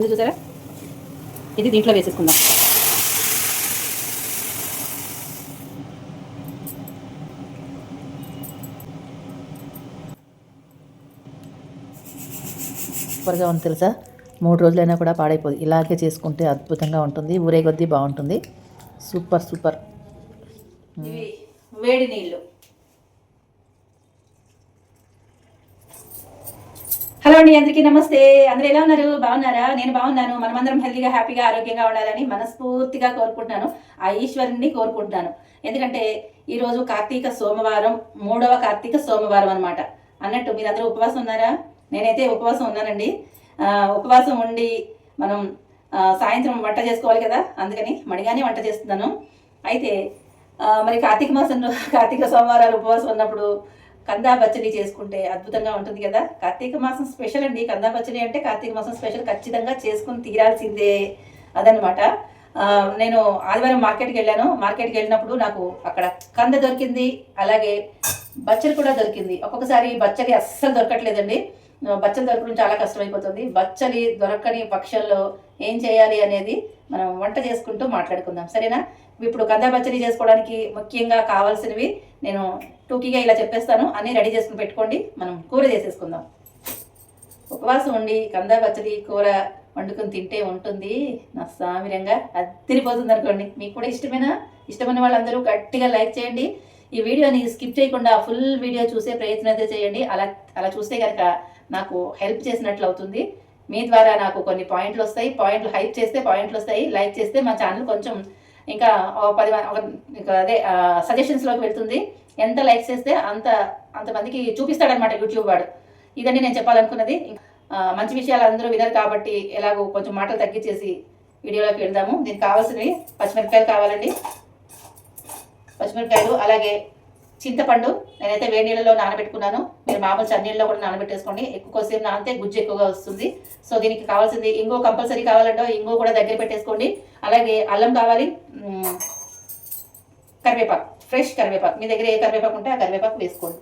ఇది చూసారా? ఇది దీంట్లో వేసేసుకుందాం. సూపర్గా ఉంది తెలుసా? మూడు రోజులైనా కూడా పాడైపోదు. ఇలాగే చేసుకుంటే అద్భుతంగా ఉంటుంది. ఊరే కొద్దీ బాగుంటుంది. Super super. వేడి నీళ్ళు. హలో అండి అందరికీ నమస్తే. అందరూ ఎలా ఉన్నారు? బాగున్నారా? నేను బాగున్నాను. మనమందరం హెల్తీగా హ్యాపీగా ఆరోగ్యంగా ఉండాలని మనస్ఫూర్తిగా కోరుకుంటున్నాను. ఆ ఈశ్వరుని కోరుకుంటున్నాను. ఎందుకంటే ఈరోజు కార్తీక సోమవారం మూడవ కార్తీక సోమవారం అనమాట అన్నట్టు మీరందరూ ఉపవాసం ఉన్నారా? నేనైతే ఉపవాసం ఉన్నానండి. ఉపవాసం ఉండి మనం సాయంత్రం వంట చేసుకోవాలి కదా? అందుకని మడిగానే వంట చేస్తున్నాను. అయితే మరి కార్తీక మాసంలో కార్తీక సోమవారాలు ఉపవాసం ఉన్నప్పుడు కందా పచ్చడి చేసుకుంటే అద్భుతంగా ఉంటుంది కదా? కార్తీక మాసం స్పెషల్ అండి. కందా పచ్చడి అంటే కార్తీక మాసం స్పెషల్ ఖచ్చితంగా చేసుకుని తీరాల్సిందే అదనమాట. నేను ఆదివారం మార్కెట్కి వెళ్ళాను. మార్కెట్కి వెళ్ళినప్పుడు నాకు అక్కడ కంద దొరికింది. అలాగే బచ్చడి కూడా దొరికింది. ఒక్కొక్కసారి బచ్చలి అస్సలు దొరకట్లేదండి. బచ్చలు దొరకడం చాలా కష్టమైపోతుంది. బచ్చలి దొరకని పక్షంలో ఏం చేయాలి అనేది మనం వంట చేసుకుంటూ మాట్లాడుకుందాం. సరేనా? ఇప్పుడు కంద పచ్చడి చేసుకోవడానికి ముఖ్యంగా కావాల్సినవి నేను టూకీగా ఇలా చెప్పేస్తాను. అన్నీ రెడీ చేసుకుని పెట్టుకోండి. మనం కూర చేసేసుకుందాం. ఉపవాసం ఉండి కంద పచ్చడి కూర వండుకొని తింటే ఉంటుంది. నా సామిరంగా అద్దరిపోతుంది అనుకోండి. మీకు కూడా ఇష్టమేనా? ఇష్టమైన వాళ్ళందరూ గట్టిగా లైక్ చేయండి. ఈ వీడియోని స్కిప్ చేయకుండా ఫుల్ వీడియో చూసే ప్రయత్నం అయితే చేయండి. అలా అలా చూస్తే కనుక నాకు హెల్ప్ చేసినట్లు అవుతుంది. మీ ద్వారా నాకు కొన్ని పాయింట్లు వస్తాయి. పాయింట్లు హైప్ చేస్తే పాయింట్లు వస్తాయి. లైక్ చేస్తే మా ఛానల్ కొంచెం ఇంకా పది ఒక ఇంకా అదే సజెషన్స్లోకి వెళ్తుంది. ఎంత లైక్స్ చేస్తే అంత అంతమందికి చూపిస్తాడనమాట యూట్యూబ్ వాడు. ఇదండి నేను చెప్పాలనుకున్నది. మంచి విషయాలు అందరూ వినరు కాబట్టి ఎలాగో కొంచెం మాటలు తగ్గించేసి వీడియోలోకి వెళ్దాము. దీనికి కావాల్సినవి పచ్చిమిరపకాయలు కావాలండి. పచ్చిమిరపకాయలు అలాగే చింతపండు. నేనైతే వేడి నీళ్ళలో నానబెట్టుకున్నాను. మీరు మామూలు చన్నీళ్ళలో కూడా నానబెట్టేసుకోండి. ఎక్కువ ఎక్కువసేపు నానితే గుజ్జు ఎక్కువగా వస్తుంది. సో దీనికి కావాల్సింది ఇంగో కంపల్సరీ కావాలంటే ఇంగో కూడా దగ్గర పెట్టేసుకోండి. అలాగే అల్లం కావాలి కరివేపాకు ఫ్రెష్ కరివేపాకు. మీ దగ్గర ఏ కరివేపాకు ఉంటే ఆ కరివేపాకు వేసుకోండి.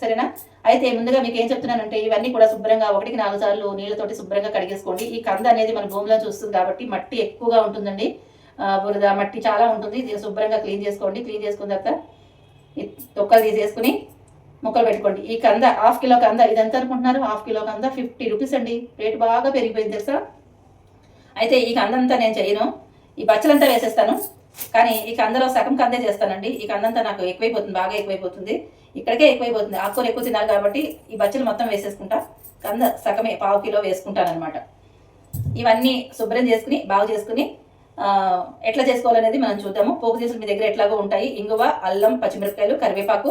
సరేనా? అయితే ముందుగా మీకు ఏం చెప్తున్నానంటే ఇవన్నీ కూడా శుభ్రంగా ఒకటికి నాలుగు సార్లు నీళ్ళతోటి శుభ్రంగా కడిగేసుకోండి. ఈ కంద అనేది మన భూమిలో చూస్తుంది కాబట్టి మట్టి ఎక్కువగా ఉంటుందండి. బురద మట్టి చాలా ఉంటుంది. దీన్ని శుభ్రంగా క్లీన్ చేసుకోండి. క్లీన్ చేసుకున్న తర్వాత తొక్కలు తీసేసుకుని ముక్కలు పెట్టుకోండి. ఈ కంద హాఫ్ కిలో కంద ఇది ఎంత అనుకుంటున్నారు? హాఫ్ కిలో కంద ఫిఫ్టీ రూపీస్ అండి. రేటు బాగా పెరిగిపోయింది తెలుసా? అయితే ఈ కందంతా నేను చేయను. ఈ బచ్చలంతా వేసేస్తాను. కానీ ఈ కందలో సగం కందే చేస్తానండి. ఈ కందంతా నాకు ఎక్కువైపోతుంది బాగా ఎక్కువైపోతుంది. ఇక్కడికే ఎక్కువైపోతుంది. ఆకుకూర ఎక్కువ తినాలి కాబట్టి ఈ బచ్చలు మొత్తం వేసేసుకుంటా. కంద సగమే పావు కిలో వేసుకుంటాను అనమాట ఇవన్నీ శుభ్రం చేసుకుని బాగు చేసుకుని ఎట్లా చేసుకోవాలనేది మనం చూద్దాము. పోపు దినుసులు మీ దగ్గర ఎట్లాగో ఉంటాయి. ఇంగువ అల్లం పచ్చిమిరపకాయలు కరివేపాకు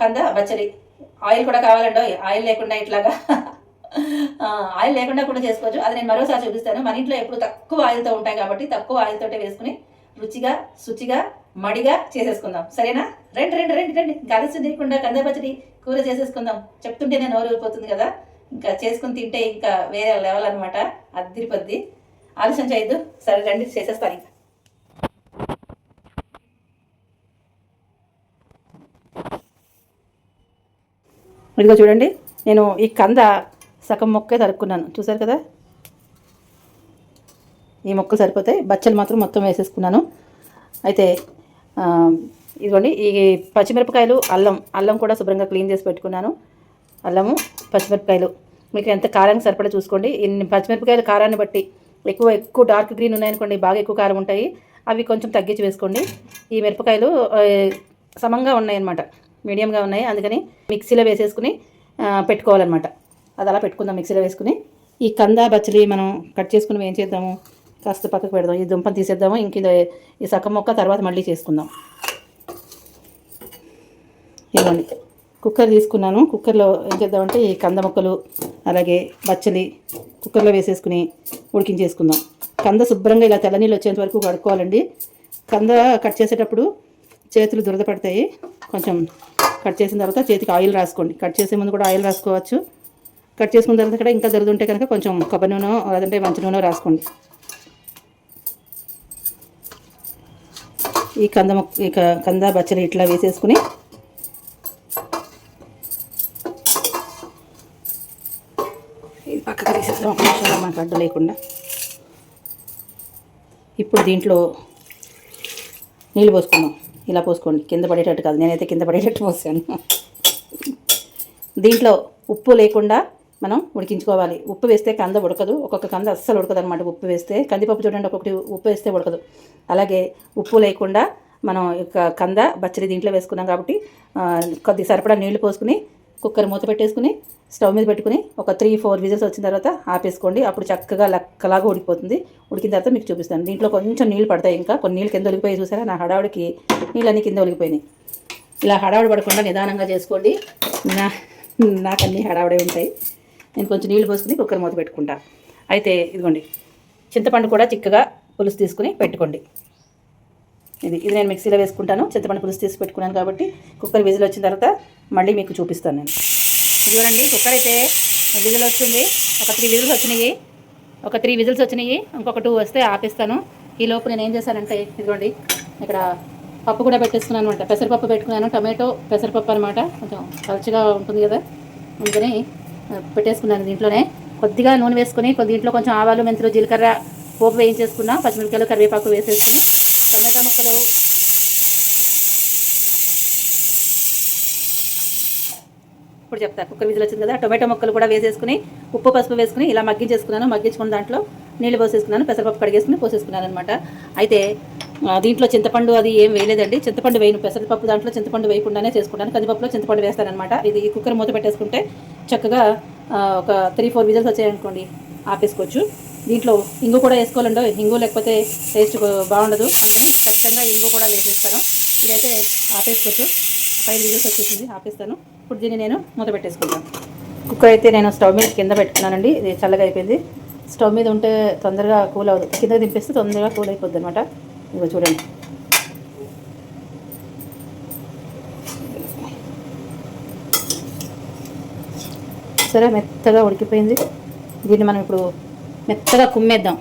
కంద బచ్చలి. ఆయిల్ కూడా కావాలండి. ఆయిల్ లేకుండా ఇట్లాగా ఆయిల్ లేకుండా కూడా చేసుకోవచ్చు. అది నేను మరోసారి చూపిస్తాను. మన ఇంట్లో ఎప్పుడు తక్కువ ఆయిల్తో ఉంటాయి కాబట్టి తక్కువ ఆయిల్తో వేసుకుని రుచిగా శుచిగా మడిగా చేసేసుకుందాం. సరేనా? రండి రండి రండి రండి. కలిసి తినకుండా కంద పచ్చడి కూర చేసేసుకుందాం. చెప్తుంటేనే నోరు ఊరిపోతుంది కదా. ఇంకా చేసుకుని తింటే ఇంకా వేరే లెవెల్ అనమాట అద్దరిపోద్ది. ఆలస్యం చేయొద్దు. సరే రండి చేసేస్తాను ఇంకా. ఇదిగో చూడండి. నేను ఈ కంద సగం మొక్కే తరుక్కున్నాను. చూసారు కదా? ఈ మొక్కలు సరిపోతాయి బచ్చలు మాత్రం మొత్తం వేసేసుకున్నాను. అయితే ఇదిగోండి ఈ పచ్చిమిరపకాయలు అల్లం అల్లం కూడా శుభ్రంగా క్లీన్ చేసి పెట్టుకున్నాను. అల్లము పచ్చిమిరపకాయలు. మీకు ఎంత కారం సరిపడా చూసుకోండి. ఇన్ని పచ్చిమిరపకాయలు కారాన్ని బట్టి ఎక్కువ ఎక్కువ డార్క్ గ్రీన్ ఉన్నాయనుకోండి బాగా ఎక్కువ కారం ఉంటాయి. అవి కొంచెం తగ్గించి వేసుకోండి. ఈ మిరపకాయలు సమంగా ఉన్నాయన్నమాట. మీడియంగా ఉన్నాయి. అందుకని మిక్సీలో వేసేసుకుని పెట్టుకోవాలన్నమాట. అది అలా పెట్టుకుందాం మిక్సీలో వేసుకుని. ఈ కంద బచ్చలి మనం కట్ చేసుకుని ఏం చేద్దాము? కాస్త పక్కకు పెడదాం. ఈ దుంపను తీసేద్దాము. ఇంక ఈ సగం మొక్క తర్వాత మళ్ళీ చేసుకుందాం. ఇవ్వండి కుక్కర్ తీసుకున్నాను. కుక్కర్లో ఏం చేద్దామంటే ఈ కంద ముక్కలు అలాగే బచ్చలి కుక్కర్లో వేసేసుకుని ఉడికించేసుకుందాం. కంద శుభ్రంగా ఇలా తెల్లనీళ్ళు వచ్చేంత వరకు కడుక్కోవాలండి. కంద కట్ చేసేటప్పుడు చేతులు దురద పడతాయి. కొంచెం కట్ చేసిన తర్వాత చేతికి ఆయిల్ రాసుకోండి. కట్ చేసే ముందు కూడా ఆయిల్ రాసుకోవచ్చు. కట్ చేసుకున్న తర్వాత కూడా ఇంకా జరుగుతుంటే కనుక కొంచెం కొబ్బరి నూనె లేదంటే మంచి నూనె రాసుకోండి. ఈ కంద ఈ కంద బచ్చలు ఇట్లా వేసేసుకుని ఇది పక్కకు తీసేస్తాం ఒక మనకు అడ్డు లేకుండా. ఇప్పుడు దీంట్లో నీళ్ళు పోసుకున్నాం ఇలా పోసుకోండి. కింద పడేటట్టు కాదు. నేనైతే కింద పడేటట్టు పోసాను. దీంట్లో ఉప్పు లేకుండా మనం ఉడికించుకోవాలి. ఉప్పు వేస్తే కంద ఉడకదు. ఒక్కొక్క కంద అస్సలు ఉడకదు అనమాట ఉప్పు వేస్తే. కందిపప్పు చూడండి ఒక్కొక్కటి ఉప్పు వేస్తే ఉడకదు. అలాగే ఉప్పు లేకుండా మనం యొక్క కంద బచ్చడి దీంట్లో వేసుకున్నాం కాబట్టి కొద్ది సరిపడా నీళ్ళు పోసుకుని కుక్కర్ మూత పెట్టేసుకుని స్టవ్ మీద పెట్టుకుని ఒక త్రీ ఫోర్ విజిల్స్ వచ్చిన తర్వాత ఆపేసుకోండి. అప్పుడు చక్కగా లక్కలాగా ఉడికిపోతుంది. ఉడికిన తర్వాత మీకు చూపిస్తాను. దీంట్లో కొంచెం నీళ్ళు పడతాయి ఇంకా. కొన్ని నీళ్ళు కింద ఒలిగిపోయి చూసారా? నా హడావుడికి నీళ్ళన్నీ కింద ఒలిగిపోయినాయి. ఇలా హడావుడి పడకుండా నిదానంగా చేసుకోండి. నా నాకు అన్ని హడావుడే ఉంటాయి. నేను కొంచెం నీళ్ళు పోసుకుని కుక్కర్ మూత పెట్టుకుంటా. అయితే ఇదిగోండి చింతపండు కూడా చిక్కగా పులుసు తీసుకుని పెట్టుకోండి. ఇది ఇది నేను మిక్సీలో వేసుకుంటాను. చింతపండు పులుసు తీసి పెట్టుకున్నాను కాబట్టి కుక్కర్ విజిల్ వచ్చిన తర్వాత మళ్ళీ మీకు చూపిస్తాను నేను. ఇదిగోనండి కుక్కర్ అయితే విజిల్ వస్తుంది. ఒక త్రీ విజిల్స్ వచ్చినాయి. ఒక త్రీ విజిల్స్ వచ్చినాయి. ఇంకొక టూ వస్తే ఆపేస్తాను. ఈ లోపు నేను ఏం చేశానంటే ఇదిగోండి ఇక్కడ పప్పు కూడా పెట్టేసుకున్నాను అనమాట. పెసరపప్పు పెట్టుకున్నాను. టమాటో పెసరపప్పు అనమాట. కొంచెం పలుచగా ఉంటుంది కదా. అందుకని పెట్టేసుకున్నాను దీంట్లోనే. కొద్దిగా నూనె వేసుకొని కొద్ది దీంట్లో కొంచెం ఆవాలు మెంతులు జీలకర్ర పోపు వేయించేసుకున్నా పచ్చిమిరపకాయలు కరివేపాకు వేసేసుకుని టమాటా ముక్కలు. ఇప్పుడు చెప్తా కుక్కర్ విజిల్ వచ్చింది కదా టొమాటో ముక్కలు కూడా వేసేసుకుని ఉప్పు పసుపు వేసుకుని ఇలా మగ్గించేసుకున్నాను. మగ్గించుకున్న దాంట్లో నీళ్ళు పోసేసుకున్నాను పెసరపప్పు కడిగేసుకుని పోసేసుకున్నాను అనమాట అయితే దీంట్లో చింతపండు అది ఏం వేయలేదండి. చింతపండు వేయను పెసరపప్పు దాంట్లో చింతపండు వేయకుండానే చేసుకుంటాను కందిపప్పులో చింతపండు వేస్తానమాట ఇది కుక్కర్ మూత పెట్టేసుకుంటే చక్కగా ఒక త్రీ ఫోర్ విజల్స్ వచ్చాయనుకోండి ఆపేసుకోవచ్చు. దీంట్లో ఇంగు కూడా వేసుకోవాలండో ఇంగు లేకపోతే టేస్ట్ బాగుండదు. అందుకని ఖచ్చితంగా ఇంగు కూడా వేసేస్తాను. ఇదైతే ఆపేసుకోవచ్చు. ఫైవ్ విజల్స్ వచ్చేసింది ఆపేస్తాను. ఇప్పుడు దీన్ని నేను మూత పెట్టేసుకుంటాను. కుక్కర్ అయితే నేను స్టవ్ మీద కింద పెట్టుకున్నానండి. ఇది చల్లగా అయిపోయింది. స్టవ్ మీద ఉంటే తొందరగా కూల్ అవ్వదు. కింద దింపేస్తే తొందరగా కూల్ అయిపోద్ది అనమాట ఇదిగో చూడండి. చూసారా మెత్తగా ఉడికిపోయింది. దీన్ని మనం ఇప్పుడు మెత్తగా కుమ్మేద్దాం.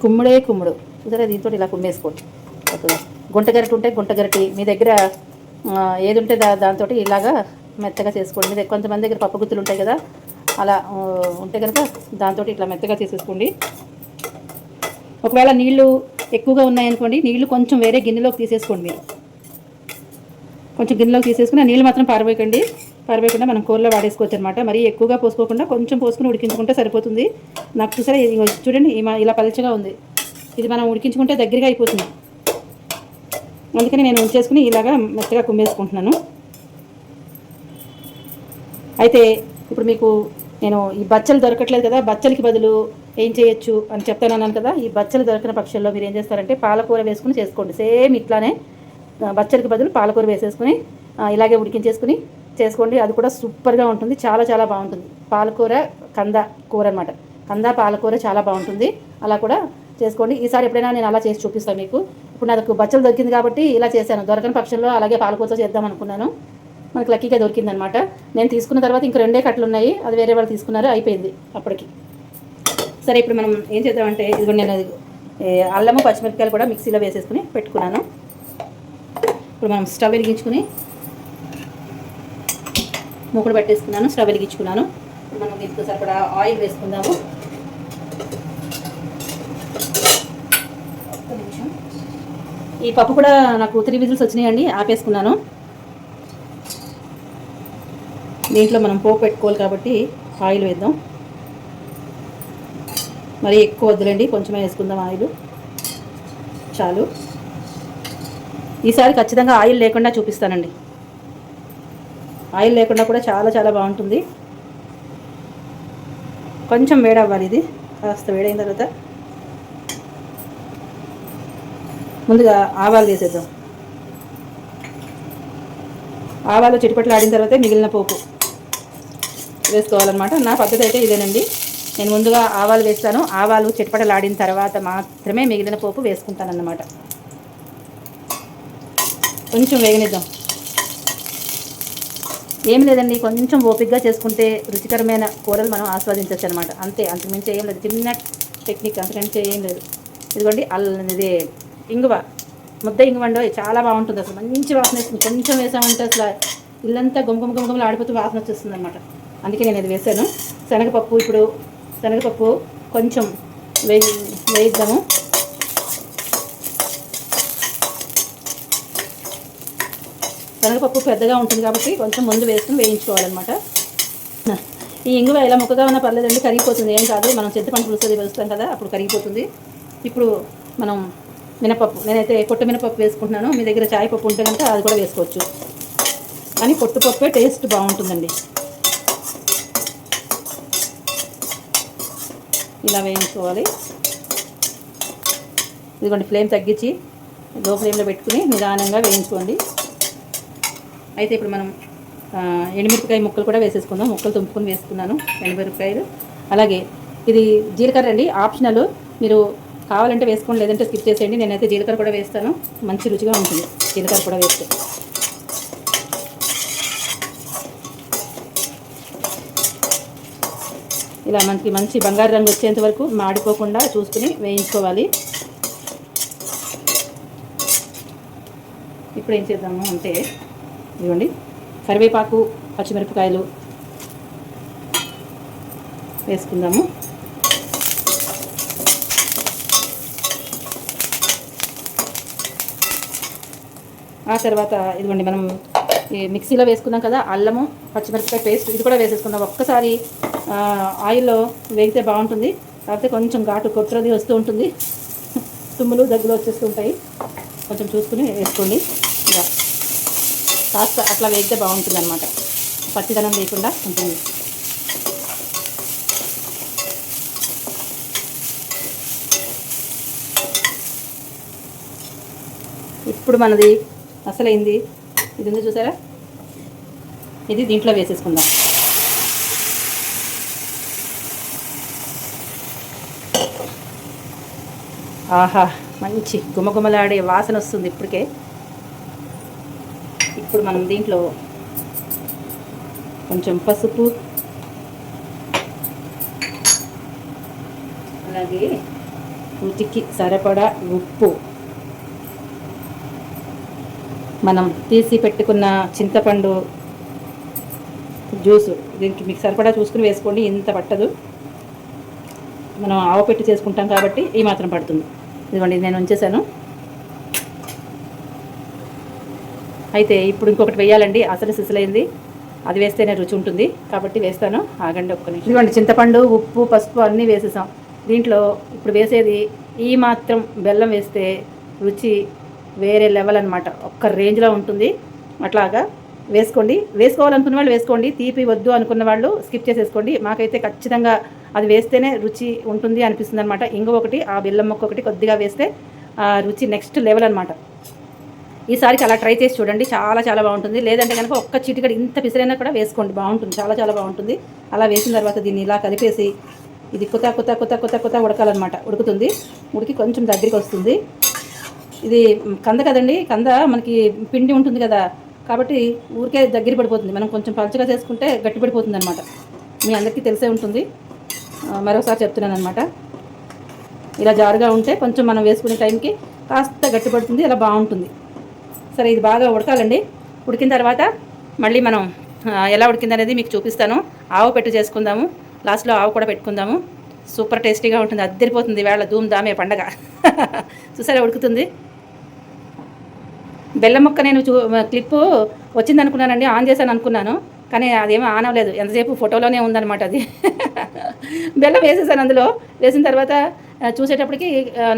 కుమ్ముడే కుమ్ముడు. చూసారా దీంతో ఇలా కుమ్మేసుకోండి. చక్కగా. గుంట గరిటె ఉంటే గుంట గరిటె. మీ దగ్గర ఏది ఉంటే దా దాంతో ఇలాగా మెత్తగా చేసుకోండి. మీ దగ్గర కొంతమంది దగ్గర పప్పు గుత్తులు ఉంటాయి కదా అలా ఉంటే కనుక దాంతో ఇట్లా మెత్తగా చేసేసుకోండి. ఒకవేళ నీళ్ళు ఎక్కువగా ఉన్నాయనుకోండి నీళ్ళు కొంచెం వేరే గిన్నెలోకి తీసేసుకోండి మీరు. కొంచెం గిన్నెలోకి తీసేసుకుని ఆ నీళ్ళు మాత్రం పారబోయకండి. పారబోయకుండా మనం కూరలో వాడేసుకోవచ్చు అనమాట మరీ ఎక్కువగా పోసుకోకుండా కొంచెం పోసుకుని ఉడికించుకుంటే సరిపోతుంది. నాకు చూసారా చూడండి ఇలా పలచగా ఉంది. ఇది మనం ఉడికించుకుంటే దగ్గరగా అయిపోతుంది. అందుకని నేను ఉంచేసుకుని ఇలాగా మెత్తగా కుమ్మేసుకుంటున్నాను. అయితే ఇప్పుడు మీకు నేను ఈ బచ్చలు దొరకట్లేదు కదా బచ్చలకి బదులు ఏం చేయొచ్చు అని చెప్తానన్నాను కదా ఈ బచ్చలు దొరికిన పక్షంలో మీరు ఏం చేస్తారంటే పాలకూర వేసుకుని చేసుకోండి. సేమ్ ఇట్లానే బచ్చలకి బదులు పాలకూర వేసేసుకుని ఇలాగే ఉడికించేసుకుని చేసుకోండి. అది కూడా సూపర్గా ఉంటుంది. చాలా చాలా బాగుంటుంది. పాలకూర కంద కూర అనమాట కంద పాలకూర చాలా బాగుంటుంది. అలా కూడా చేసుకోండి. ఈసారి ఎప్పుడైనా నేను అలా చేసి చూపిస్తాను మీకు. ఇప్పుడు నాకు బచ్చలు దొరికింది కాబట్టి ఇలా చేశాను. దొరకని పక్షంలో అలాగే పాలకూరతో చేద్దాం అనుకున్నాను. మనకు లక్కీగా దొరికిందనమాట నేను తీసుకున్న తర్వాత ఇంక రెండే కట్టలు ఉన్నాయి. అది వేరే వాళ్ళు తీసుకున్నారు. అయిపోయింది అప్పటికి. సరే ఇప్పుడు మనం ఏం చేద్దామంటే ఇదిగో నేను అల్లము పచ్చిమిరపకాయలు కూడా మిక్సీలో వేసేసుకుని పెట్టుకున్నాను. ఇప్పుడు మనం స్టవ్ వెలిగించుకుని మూకుడు పెట్టేసుకున్నాను స్టవ్ వెలిగించుకున్నాను మనం దీంతో సరిపడా ఆయిల్ వేసుకుందాము. ఈ పప్పు కూడా నాకు త్రీ విజిల్స్ వచ్చినాయండి ఆపేసుకున్నాను. దీంట్లో మనం పోపు పెట్టుకోవాలి కాబట్టి ఆయిల్ వేద్దాం. మరి ఎక్కువ వద్దులేండి కొంచెమే వేసుకుందాం ఆయిల్. చాలు. ఈసారి ఖచ్చితంగా ఆయిల్ లేకుండా చూపిస్తానండి. ఆయిల్ లేకుండా కూడా చాలా చాలా బాగుంటుంది. కొంచెం వేడవ్వాలి ఇది. కాస్త వేడైన తర్వాత ముందుగా ఆవాలు వేసేద్దాం. ఆవాలు చిటిపట్లు ఆడిన తర్వాతే మిగిలిన పోపు వేసుకోవాలన్నమాట. నా పద్ధతి అయితే ఇదేనండి. నేను ముందుగా ఆవాలు వేస్తాను. ఆవాలు చిటపటలు ఆడిన తర్వాత మాత్రమే మిగిలిన పోపు వేసుకుంటానన్నమాట. కొంచెం వేగనిద్దాం. ఏం లేదండి కొంచెం ఓపిక్గా చేసుకుంటే రుచికరమైన కూరలు మనం ఆస్వాదించవచ్చు అనమాట అంతే అంతకుమించి ఏం లేదు. చిన్న టెక్నిక్ అంతకంటే ఏం లేదు. ఇదిగోండి అల్ల ఇది ఇంగువ. ముద్ద ఇంగువ అండి చాలా బాగుంటుంది అసలు. మంచి వాసన వేస్తుంది. కొంచెం వేసామంటే అసలు ఇల్లంతా గుమగుమ గుమగుమలు ఆడిపోతూ వాసన వచ్చేస్తుంది అనమాట అందుకే నేను ఇది వేసాను. శనగపప్పు ఇప్పుడు శనగపప్పు కొంచెం వేయి వేయిద్దాము. శనగపప్పు పెద్దగా ఉంటుంది కాబట్టి కొంచెం ముందు వేసుకుని వేయించుకోవాలన్నమాట. ఈ ఇంగువ ఇలా ముక్కగా ఉన్నా పర్లేదండి కరిగిపోతుంది. ఏం కాదు మనం చింతపండు పులుసు అది వేస్తాం కదా అప్పుడు కరిగిపోతుంది. ఇప్పుడు మనం మినపప్పు నేనైతే పొట్టు మినపప్పు వేసుకుంటున్నాను. మీ దగ్గర చాయ్ పప్పు ఉంటే కనుక అది కూడా వేసుకోవచ్చు. కానీ పొట్టుపప్పే టేస్ట్ బాగుంటుందండి. ఇలా వేయించుకోవాలి. ఇదిగోండి ఫ్లేమ్ తగ్గించి లో ఫ్లేమ్లో పెట్టుకుని నిదానంగా వేయించుకోండి. అయితే ఇప్పుడు మనం ఎండుమిరపకాయ ముక్కలు కూడా వేసేసుకుందాం. ముక్కలు తుంపుకొని వేసుకున్నాను ఎండుమిరపకాయలు. అలాగే ఇది జీలకర్ర అండి. ఆప్షనల్. మీరు కావాలంటే వేసుకోండి లేదంటే స్కిప్ చేసేయండి. నేనైతే జీలకర్ర కూడా వేస్తాను. మంచి రుచిగా ఉంటుంది జీలకర్ర కూడా వేస్తే. ఇలా మనకి మంచి బంగారు రంగు వచ్చేంత వరకు మాడిపోకుండా చూసుకుని వేయించుకోవాలి. ఇప్పుడు ఏం చేద్దాము అంటే ఇదిగోండి. కరివేపాకు పచ్చిమిరపకాయలు వేసుకుందాము. ఆ తర్వాత ఇదిగోండి మనం మిక్సీలో వేసుకున్నాం కదా అల్లము పచ్చిమిరపకాయ పేస్ట్ ఇది కూడా వేసేసుకుందాం. ఒక్కసారి ఆయిల్లో వేగితే బాగుంటుంది. కాకపోతే కొంచెం ఘాటు కొత్తది వస్తూ ఉంటుంది. తుమ్ములు దగ్గులు వచ్చేస్తుంటాయి కొంచెం చూసుకుని వేసుకోండి. కాస్త అట్లా వేస్తే బాగుంటుంది అనమాట పచ్చిదనం లేకుండా ఉంటుంది. ఇప్పుడు మనది అసలైంది. ఇది ఉంది చూసారా? ఇది దీంట్లో వేసేసుకుందాం. ఆహా మంచి గుమగుమలాడే వాసన వస్తుంది ఇప్పటికే. ఇప్పుడు మనం దీంట్లో కొంచెం పసుపు అలాగే రుచికి సరిపడా ఉప్పు. మనం తీసి పెట్టుకున్న చింతపండు జ్యూసు దీనికి మీకు సరిపడా చూసుకుని వేసుకోండి ఇంత పట్టదు. మనం ఆవు పెట్టి చేసుకుంటాం కాబట్టి ఈ మాత్రం పడుతుంది. ఇదిగోండి నేను ఉంచేసాను. అయితే ఇప్పుడు ఇంకొకటి వేయాలండి. అసలు సిసలైంది. అది వేస్తేనే రుచి ఉంటుంది. కాబట్టి వేస్తాను. ఆగండి ఒక్క నిమిషం. ఇదిగోండి చింతపండు ఉప్పు పసుపు అన్నీ వేసేసాం. దీంట్లో ఇప్పుడు వేసేది ఈ మాత్రం బెల్లం వేస్తే రుచి వేరే లెవెల్ అనమాట ఒక్క రేంజ్లో ఉంటుంది. అట్లాగా వేసుకోండి. వేసుకోవాలనుకున్న వాళ్ళు వేసుకోండి. తీపి వద్దు అనుకున్న వాళ్ళు స్కిప్ చేసేసుకోండి. మాకైతే ఖచ్చితంగా అది వేస్తేనే రుచి ఉంటుంది అనిపిస్తుంది అనమాట ఇంకొకటి ఆ బెల్లం మొక్క ఒకటి కొద్దిగా వేస్తే ఆ రుచి నెక్స్ట్ లెవెల్ అనమాట ఈసారికి అలా ట్రై చేసి చూడండి. చాలా చాలా బాగుంటుంది. లేదంటే కనుక ఒక్క చిటికడి ఇంత పిసిరైనా కూడా వేసుకోండి. బాగుంటుంది. చాలా చాలా బాగుంటుంది. అలా వేసిన తర్వాత దీన్ని ఇలా కలిపేసి ఇది కుత కుత కుత కుత కుత ఉడకాలన్నమాట. ఉడుకుతుంది. ఉడికి కొంచెం దగ్గరికి వస్తుంది. ఇది కంద కదండి. కంద మనకి పిండి ఉంటుంది కదా. కాబట్టి ఊరికే దగ్గర పడిపోతుంది. మనం కొంచెం పలుచగా చేసుకుంటే గట్టి పడిపోతుంది అనమాట మీ అందరికీ తెలిసే ఉంటుంది. మరొకసారి మరోసారి చెప్తున్నాను అనమాట ఇలా జారుగా ఉంటే కొంచెం మనం వేసుకునే టైంకి కాస్త గట్టిపడుతుంది ఇలా బాగుంటుంది. సరే ఇది బాగా ఉడకాలండి. ఉడికిన తర్వాత మళ్ళీ మనం ఎలా ఉడికిందనేది మీకు చూపిస్తాను. ఆవు పెట్టు చేసుకుందాము. లాస్ట్లో ఆవు కూడా పెట్టుకుందాము. సూపర్ టేస్టీగా ఉంటుంది. అద్దరిపోతుంది వేళ ధూమ్ దామే పండగ. చూసారా ఉడుకుతుంది? బెల్లం ముక్క నేను చూ క్లిప్పు వచ్చింది అనుకున్నానండి ఆన్ చేశాను అనుకున్నాను కానీ అదేమీ ఆన్ అవ్వలేదు ఎంతసేపు ఫోటోలోనే ఉందన్నమాట అది. బెల్లం వేసేసాను అందులో. వేసిన తర్వాత చూసేటప్పటికి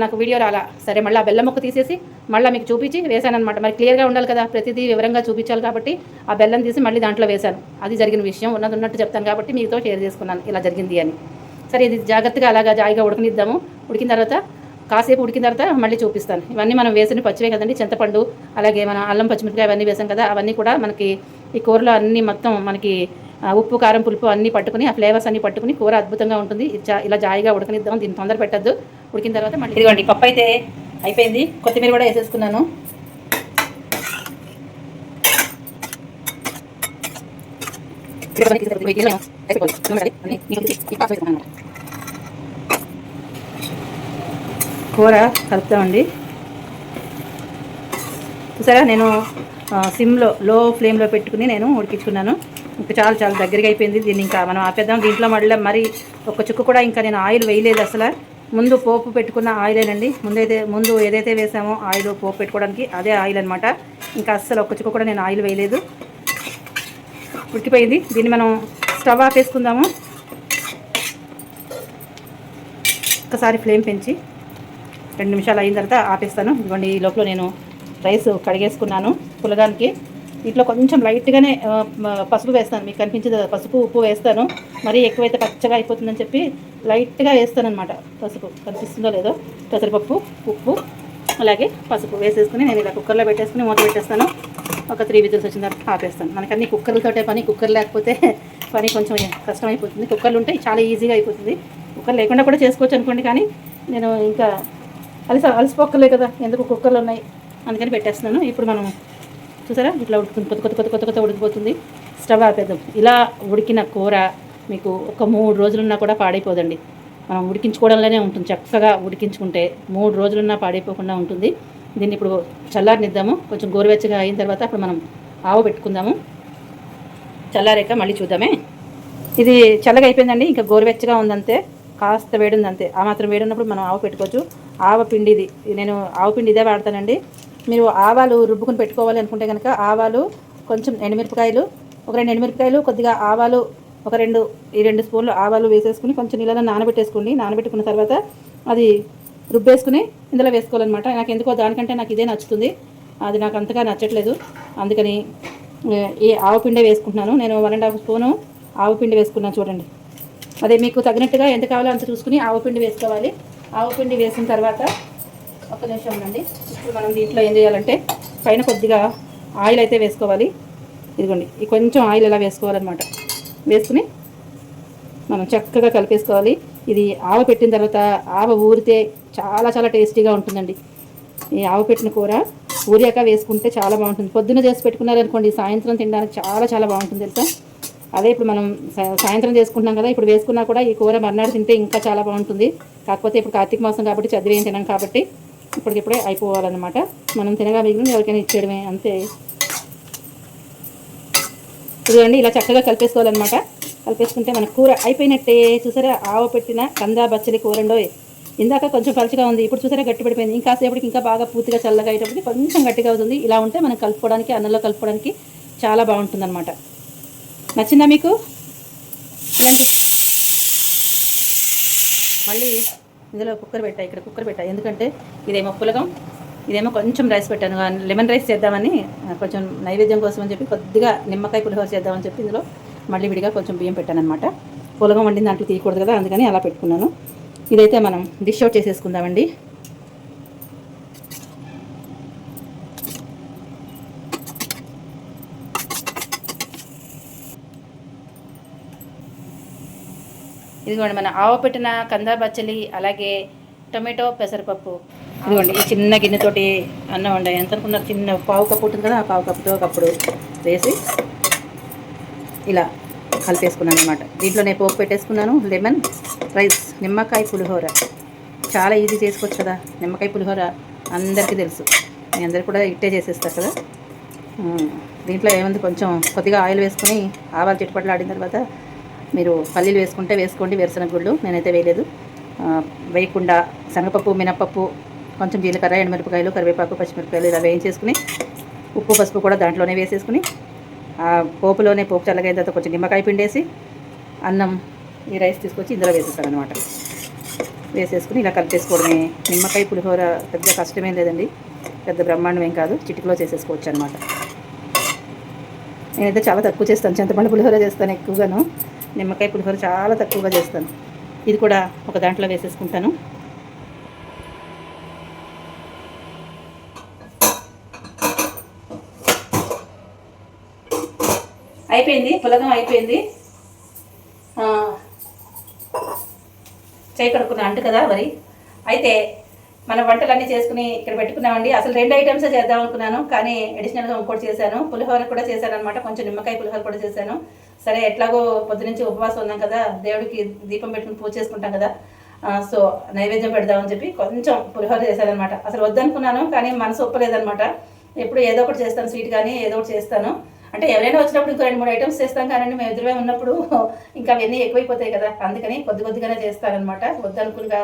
నాకు వీడియో రాలా. సరే మళ్ళీ ఆ బెల్లం ముక్క తీసేసి మళ్ళీ మీకు చూపించి వేశాను అనమాట మరి క్లియర్గా ఉండాలి కదా ప్రతిదీ వివరంగా చూపించాలి కాబట్టి ఆ బెల్లం తీసి మళ్ళీ దాంట్లో వేశాను. అది జరిగిన విషయం ఉన్నది ఉన్నట్టు చెప్తాను కాబట్టి మీతో షేర్ చేసుకున్నాను. ఇలా జరిగింది అని. సరే ఇది జాగ్రత్తగా అలాగా జాయిగా ఉడకనిద్దాము. ఉడికిన తర్వాత కాసేపు ఉడికిన తర్వాత మళ్ళీ చూపిస్తాను. ఇవన్నీ మనం వేసిన పచ్చివే కదండి చింతపండు అలాగే మనం అల్లం పచ్చిమిరపకాయ అవన్నీ వేసాం కదా అవన్నీ కూడా మనకి ఈ కూరలో అన్నీ మొత్తం మనకి ఉప్పు కారం పులుపు అన్నీ పట్టుకుని ఆ ఫ్లేవర్స్ అన్నీ పట్టుకుని కూర అద్భుతంగా ఉంటుంది. ఇలా జాయిగా ఉడకనిద్దాం దీన్ని తొందర పెట్టద్దు. ఉడికిన తర్వాత మళ్ళీ ఇదిగోండి పప్పు అయితే అయిపోయింది. కొత్తిమీర కూడా వేసేసుకున్నాను. కూర కలుపుతామండి. చూసారా నేను సిమ్లో లో ఫ్లేమ్లో పెట్టుకుని నేను ఉడికించుకున్నాను. ఇంకా చాలా చాలా దగ్గరగా అయిపోయింది. దీన్ని ఇంకా మనం ఆపేద్దాం. దీంట్లో మళ్ళీ మరి ఒక చుక్క కూడా ఇంకా నేను ఆయిల్ వేయలేదు అసలు. ముందు పోపు పెట్టుకున్న ఆయిలేనండి. ముందైతే ముందు ఏదైతే వేసామో ఆయిల్ పోపు పెట్టుకోవడానికి అదే ఆయిల్ అనమాట ఇంకా అస్సలు ఒక్క చుక్క కూడా నేను ఆయిల్ వేయలేదు. ఉడికిపోయింది. దీన్ని మనం స్టవ్ ఆపేసుకుందాము ఒకసారి ఫ్లేమ్ పెంచి రెండు నిమిషాలు అయిన తర్వాత ఆపేస్తాను. ఇవ్వండి ఈ లోపల నేను రైస్ కడిగేసుకున్నాను పులగానికి. దీంట్లో కొంచెం లైట్గానే పసుపు వేస్తాను. మీకు కనిపించింది కదా, పసుపు ఉప్పు వేస్తాను. మరీ ఎక్కువైతే పచ్చగా అయిపోతుందని చెప్పి లైట్గా వేస్తాను అనమాట పసుపు కనిపిస్తుందో లేదో. పెసరపప్పు ఉప్పు అలాగే పసుపు వేసేసుకుని నేను ఇలా కుక్కర్లో పెట్టేసుకుని మూత పెట్టేస్తాను. ఒక త్రీ విజిల్స్ వచ్చిన తర్వాత ఆపేస్తాను. మనకన్నీ కుక్కర్లతోటే పని. కుక్కర్ లేకపోతే పని కొంచెం కష్టం అయిపోతుంది కుక్కర్లు ఉంటే చాలా ఈజీగా అయిపోతుంది. కుక్కర్ లేకుండా కూడా చేసుకోవచ్చు అనుకోండి కానీ నేను ఇంకా అలసి అలసిపోక్కర్లే కదా. ఎందుకు కుక్కర్లు ఉన్నాయి? అందుకని పెట్టేస్తున్నాను. ఇప్పుడు మనం చూసారా? ఇట్లా ఉడుకుతుంది. కొత్త కొత్త కొత్త కొత్త కొత్త ఉడికిపోతుంది. స్టవ్ ఆపేద్దాం. ఇలా ఉడికిన కూర మీకు ఒక మూడు రోజులున్నా కూడా పాడైపోదండి. మనం ఉడికించుకోవడంలోనే ఉంటుంది. చక్కగా ఉడికించుకుంటే మూడు రోజులున్నా పాడైపోకుండా ఉంటుంది. దీన్ని ఇప్పుడు చల్లారనిద్దాము. కొంచెం గోరువెచ్చగా అయిన తర్వాత అప్పుడు మనం ఆవు పెట్టుకుందాము. చల్లారాక మళ్ళీ చూద్దామే. ఇది చల్లగా అయిపోయిందండి. ఇంకా గోరువెచ్చగా ఉందంతే. కాస్త వేడి ఉందంతే. ఆ మాత్రం వేడి ఉన్నప్పుడు మనం ఆవు పెట్టుకోవచ్చు. ఆవ పిండి ఇది నేను ఆవు పిండి ఇదే వాడతానండి. మీరు ఆవాలు రుబ్బుకుని పెట్టుకోవాలి అనుకుంటే కనుక ఆవాలు కొంచెం ఎండుమిరపకాయలు ఒక రెండు ఎండుమిరపకాయలు కొద్దిగా ఆవాలు ఒక రెండు ఈ రెండు స్పూన్లు ఆవాలు వేసేసుకుని కొంచెం నీళ్ళలో నానబెట్టేసుకోండి. నానబెట్టుకున్న తర్వాత అది రుబ్బేసుకుని ఇందులో వేసుకోవాలన్నమాట. నాకు ఎందుకో దానికంటే నాకు ఇదే నచ్చుతుంది. అది నాకు అంతగా నచ్చట్లేదు. అందుకని ఏ, ఈ ఆవు పిండి వేసుకుంటున్నాను. నేను వన్ అండ్ హాఫ్ స్పూను ఆవు పిండి వేసుకున్నాను చూడండి. అదే మీకు తగినట్టుగా ఎంత కావాలో అంత చూసుకుని ఆవు పిండి వేసుకోవాలి. ఆవు పిండి వేసిన తర్వాత ఒక నిమిషం ఉండండి. ఇప్పుడు మనం దీంట్లో ఏం చేయాలంటే పైన కొద్దిగా ఆయిల్ అయితే వేసుకోవాలి. ఇదిగోండి ఈ కొంచెం ఆయిల్ ఇలా వేసుకోవాలన్నమాట. వేసుకుని మనం చక్కగా కలిపేసుకోవాలి. ఇది ఆవ పెట్టిన తర్వాత ఆవ ఊరితే చాలా చాలా టేస్టీగా ఉంటుందండి. ఈ ఆవ పెట్టిన కూర ఊరియాక వేసుకుంటే చాలా బాగుంటుంది. పొద్దున్న చేసి పెట్టుకున్నారనుకోండి సాయంత్రం తినడానికి చాలా చాలా బాగుంటుంది తెలుసా? అదే ఇప్పుడు మనం సాయంత్రం చేసుకుంటున్నాం కదా ఇప్పుడు వేసుకున్నా కూడా ఈ కూర మర్నాడు తింటే ఇంకా చాలా బాగుంటుంది. కాకపోతే ఇప్పుడు కార్తీక మాసం కాబట్టి చదివేం తినాం కాబట్టి ఇప్పటికిప్పుడే అయిపోవాలన్నమాట. మనం తినగా మిగిలిన ఎవరికైనా ఇచ్చేయడమే అంతే. చూడండి ఇలా చక్కగా కలిపేసుకోవాలన్నమాట. కలిపేసుకుంటే మన కూర అయిపోయినట్టే. చూసారా ఆవ పెట్టిన కందా బచ్చలి కూరండోయ్ ఇందాక కొంచెం పలుచగా ఉంది ఇప్పుడు చూసారా గట్టి పడిపోయింది. ఇంకా సేపటికి ఇంకా బాగా పూర్తిగా చల్లగా అయ్యేటప్పటికి కొంచెం గట్టిగా అవుతుంది. ఇలా ఉంటే మనం కలుపుకోవడానికి అన్నంలో కలుపుకోవడానికి చాలా బాగుంటుంది అనమాట నచ్చిందా మీకు? మళ్ళీ ఇందులో కుక్కర్ పెట్టా ఇక్కడ కుక్కర్ పెట్టా. ఎందుకంటే ఇదేమో పులగం ఇదేమో కొంచెం రైస్ పెట్టాను. లెమన్ రైస్ చేద్దామని కొంచెం నైవేద్యం కోసం అని చెప్పి కొద్దిగా నిమ్మకాయ పులిహోర చేద్దామని చెప్పి ఇందులో మళ్ళీ విడిగా కొంచెం బియ్యం పెట్టాను అనమాట పులగం వండిన దాంట్లో తీయకూడదు కదా అందుకని అలా పెట్టుకున్నాను. ఇదైతే మనం డిష్ అవుట్ చేసేసుకుందామండి. ఇదిగోండి మన ఆవ పెట్టిన కందా బచ్చలి అలాగే టొమాటో పెసరపప్పు. ఇదిగోండి ఈ చిన్న గిన్నెతోటి అన్నం వండా ఎంత అనుకున్నారు? చిన్న పావు కప్పు ఉంటుంది కదా ఆ పావు కప్పుతో కప్పుడు వేసి ఇలా కలిపేసుకున్నాను అనమాట దీంట్లో నేను పోపు పెట్టేసుకున్నాను లెమన్ రైస్ నిమ్మకాయ పులిహోర. చాలా ఈజీ చేసుకోవచ్చు కదా నిమ్మకాయ పులిహోర అందరికీ తెలుసు. మీ అందరు కూడా ఇట్టే చేసేస్తారు కదా. దీంట్లో ఏముంది? కొంచెం కొద్దిగా ఆయిల్ వేసుకుని ఆవాలు చిట్టుపట్లు ఆడిన తర్వాత మీరు పల్లీలు వేసుకుంటే వేసుకోండి వేరుశనగ గుళ్ళు నేనైతే వేయలేదు. వేయకుండా శనగపప్పు మినపప్పు కొంచెం జీలకర్ర ఎండుమిరపకాయలు కరివేపాకు పచ్చిమిరపకాయలు ఇలా వేయించేసుకుని ఉప్పు పసుపు కూడా దాంట్లోనే వేసేసుకుని ఆ పోపులోనే పోపు చల్లగైన తర్వాత కొంచెం నిమ్మకాయ పిండేసి అన్నం ఈ రైస్ తీసుకొచ్చి ఇందులో వేసేస్తాను అనమాట వేసేసుకుని ఇలా కలిపేసుకోవడమే. నిమ్మకాయ పులిహోర పెద్ద కష్టమేం లేదండి. పెద్ద బ్రహ్మాండం ఏం కాదు. చిటికలో చేసేసుకోవచ్చు అనమాట నేనైతే చాలా తక్కువ చేస్తాను. చింతపండు పులిహోర చేస్తాను ఎక్కువగాను. నిమ్మకాయ పులిహోర చాలా తక్కువగా చేస్తాను. ఇది కూడా ఒక దాంట్లో వేసేసుకుంటాను. అయిపోయింది? పులగం అయిపోయింది. ఆ, చేయి అంటు కదా మరి. అయితే మన వంటలన్నీ చేసుకుని ఇక్కడ పెట్టుకున్నామండి. అసలు రెండు ఐటమ్స్ చేద్దాం అనుకున్నాను కానీ అడిషనల్గా ఇంకోటి చేశాను. పులిహోర కూడా చేశాను అనమాట కొంచెం నిమ్మకాయ పులిహోర కూడా చేశాను. సరే ఎట్లాగో పొద్దునుంచి ఉపవాసం ఉన్నాం కదా దేవుడికి దీపం పెట్టుకుని పూజ చేసుకుంటాం కదా. సో నైవేద్యం పెడదామని చెప్పి కొంచెం పులిహోర చేశానమాట అసలు వద్దనుకున్నాను కానీ మనసు ఒప్పలేదనమాట ఎప్పుడు ఏదో ఒకటి చేస్తాను స్వీట్ కానీ ఏదో ఒకటి చేస్తాను. అంటే ఎవరైనా వచ్చినప్పుడు ఇంకో రెండు మూడు ఐటమ్స్ చేస్తాం కానీ మేము ఎదురుగా ఉన్నప్పుడు ఇంకా అవన్నీ ఎక్కువైపోతాయి కదా. అందుకని కొద్ది కొద్దిగానే చేస్తానమాట వద్దనుకునిగా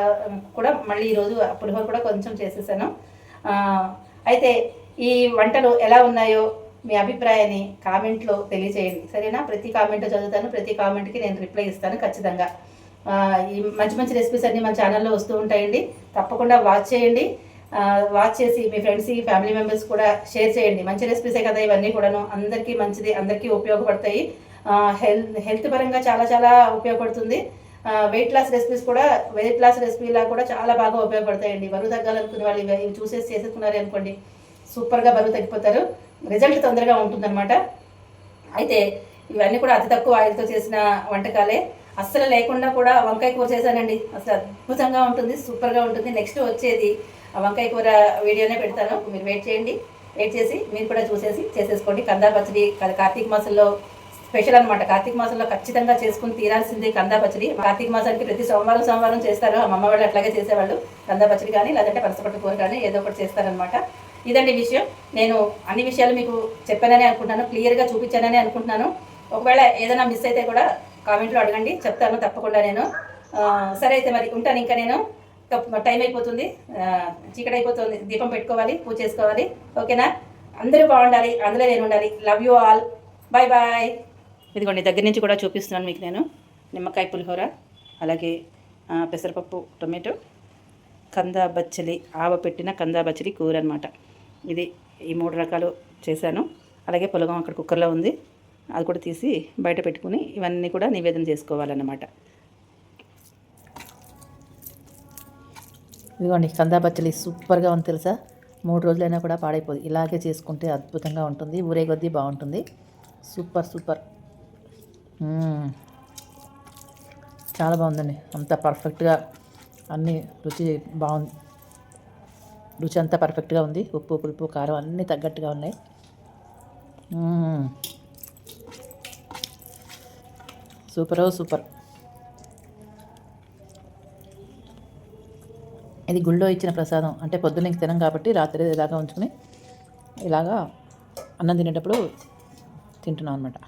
కూడా మళ్ళీ ఈరోజు ఆ పులిహోర కూడా కొంచెం చేసేసాను. అయితే ఈ వంటలు ఎలా ఉన్నాయో మీ అభిప్రాయాన్ని కామెంట్లో తెలియజేయండి సరేనా? ప్రతి కామెంట్ చదువుతాను ప్రతి కామెంట్కి నేను రిప్లై ఇస్తాను ఖచ్చితంగా. ఈ మంచి మంచి రెసిపీస్ అన్నీ మన ఛానల్లో వస్తూ ఉంటాయండి. తప్పకుండా వాచ్ చేయండి. వాచ్ చేసి మీ ఫ్రెండ్స్ ఫ్యామిలీ మెంబర్స్ కూడా షేర్ చేయండి. మంచి రెసిపీసే కదా ఇవన్నీ కూడాను. అందరికీ మంచిది అందరికీ ఉపయోగపడతాయి. హెల్త్ హెల్త్ పరంగా చాలా చాలా ఉపయోగపడుతుంది. వెయిట్ లాస్ రెసిపీస్ కూడా వెయిట్ లాస్ రెసిపీలా కూడా చాలా బాగా ఉపయోగపడతాయండి. బరువు తగ్గాలనుకునే వాళ్ళు ఇవి చూసేసి చేసేసుకున్నారు అనుకోండి సూపర్గా బరువు తగ్గిపోతారు. రిజల్ట్ తొందరగా ఉంటుందన్నమాట. అయితే ఇవన్నీ కూడా అతి తక్కువ ఆయిల్తో చేసిన వంటకాలే. అస్సలు లేకుండా కూడా వంకాయ కూర చేశానండి. అసలు అద్భుతంగా ఉంటుంది సూపర్గా ఉంటుంది. నెక్స్ట్ వచ్చేది వంకాయ కూర వీడియోనే పెడతాను. మీరు వెయిట్ చేయండి. వెయిట్ చేసి మీరు కూడా చూసేసి చేసేసుకోండి. కందా పచ్చడి కార్తీక మాసంలో స్పెషల్ అనమాట కార్తీక మాసంలో ఖచ్చితంగా చేసుకుని తీరాల్సింది కందా పచ్చడి. కార్తీక మాసానికి ప్రతి సోమవారం సోమవారం చేస్తారు. మా అమ్మ వాళ్ళు అట్లాగే చేసేవాళ్ళు. కందా పచ్చడి కానీ లేదంటే పనసపట్టు కూర కానీ ఏదో ఒకటి చేస్తారనమాట ఇదండి విషయం. నేను అన్ని విషయాలు మీకు చెప్పానని అనుకుంటున్నాను. క్లియర్గా చూపించానని అనుకుంటున్నాను. ఒకవేళ ఏదైనా మిస్ అయితే కూడా కామెంట్లో అడగండి. చెప్తాను తప్పకుండా నేను. సరే అయితే మరి ఉంటాను ఇంకా నేను. టైం అయిపోతుంది. చీకటి అయిపోతుంది. దీపం పెట్టుకోవాలి పూజ చేసుకోవాలి. ఓకేనా? అందరూ బాగుండాలి అందులో నేను ఉండాలి. Love you all bye bye ఇదిగోండి దగ్గర నుంచి కూడా చూపిస్తున్నాను మీకు నేను. నిమ్మకాయ పులిహోర అలాగే పెసరపప్పు టొమాటో కందా బచ్చలి ఆవ పెట్టిన కందా బచ్చలి కూర అనమాట ఇది ఈ మూడు రకాలు చేశాను. అలాగే పులగం అక్కడ కుక్కర్లో ఉంది. అది కూడా తీసి బయట పెట్టుకుని ఇవన్నీ కూడా నివేదన చేసుకోవాలన్నమాట. ఇదిగోండి కందా పచ్చడి సూపర్గా ఉంది తెలుసా? మూడు రోజులైనా కూడా పాడైపోదు. ఇలాగే చేసుకుంటే అద్భుతంగా ఉంటుంది. ఊరే కొద్దీ బాగుంటుంది. Super super. చాలా బాగుందండి. అంత పర్ఫెక్ట్గా అన్ని రుచి బాగుంది రుచి అంతా పర్ఫెక్ట్గా ఉంది. ఉప్పు పులుపు కారం అన్నీ తగ్గట్టుగా ఉన్నాయి. సూపరో సూపర్. ఇది గుళ్ళో ఇచ్చిన ప్రసాదం. అంటే పొద్దున్న ఇంక తినం కాబట్టి రాత్రి ఇలాగా ఉంచుకుని ఇలాగా అన్నం తినేటప్పుడు తింటున్నాం అనమాట